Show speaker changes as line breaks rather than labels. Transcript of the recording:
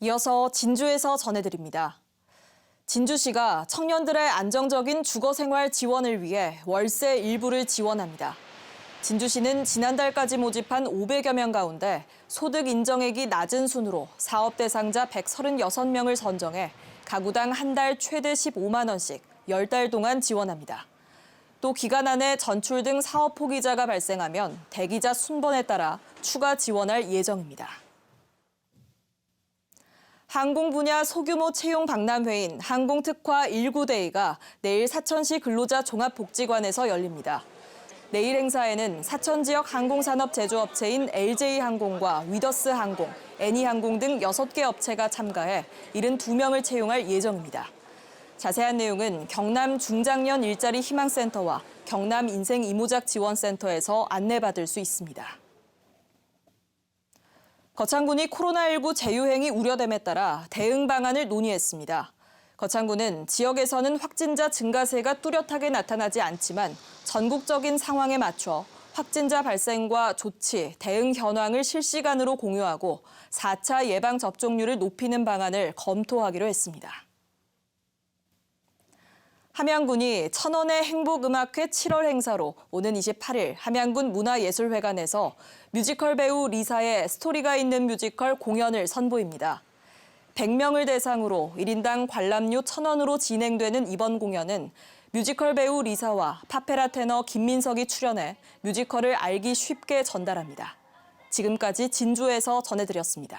이어서 진주에서 전해드립니다. 진주시가 청년들의 안정적인 주거 생활 지원을 위해 월세 일부를 지원합니다. 진주시는 지난달까지 모집한 500여 명 가운데 소득 인정액이 낮은 순으로 사업 대상자 136명을 선정해 가구당 한 달 최대 15만 원씩 10달 동안 지원합니다. 또 기간 안에 전출 등 사업 포기자가 발생하면 대기자 순번에 따라 추가 지원할 예정입니다. 항공 분야 소규모 채용 박람회인 항공특화 19데이가 내일 사천시 근로자 종합복지관에서 열립니다. 내일 행사에는 사천 지역 항공산업 제조업체인 LJ항공과 위더스항공, 애니항공 등 6개 업체가 참가해 72명을 채용할 예정입니다. 자세한 내용은 경남 중장년 일자리 희망센터와 경남 인생 이모작 지원센터에서 안내받을 수 있습니다. 거창군이 코로나19 재유행이 우려됨에 따라 대응 방안을 논의했습니다. 거창군은 지역에서는 확진자 증가세가 뚜렷하게 나타나지 않지만 전국적인 상황에 맞춰 확진자 발생과 조치, 대응 현황을 실시간으로 공유하고 4차 예방 접종률을 높이는 방안을 검토하기로 했습니다. 함양군이 천원의 행복음악회 7월 행사로 오는 28일 함양군 문화예술회관에서 뮤지컬 배우 리사의 스토리가 있는 뮤지컬 공연을 선보입니다. 100명을 대상으로 1인당 관람료 1,000원으로 진행되는 이번 공연은 뮤지컬 배우 리사와 파페라 테너 김민석이 출연해 뮤지컬을 알기 쉽게 전달합니다. 지금까지 진주에서 전해드렸습니다.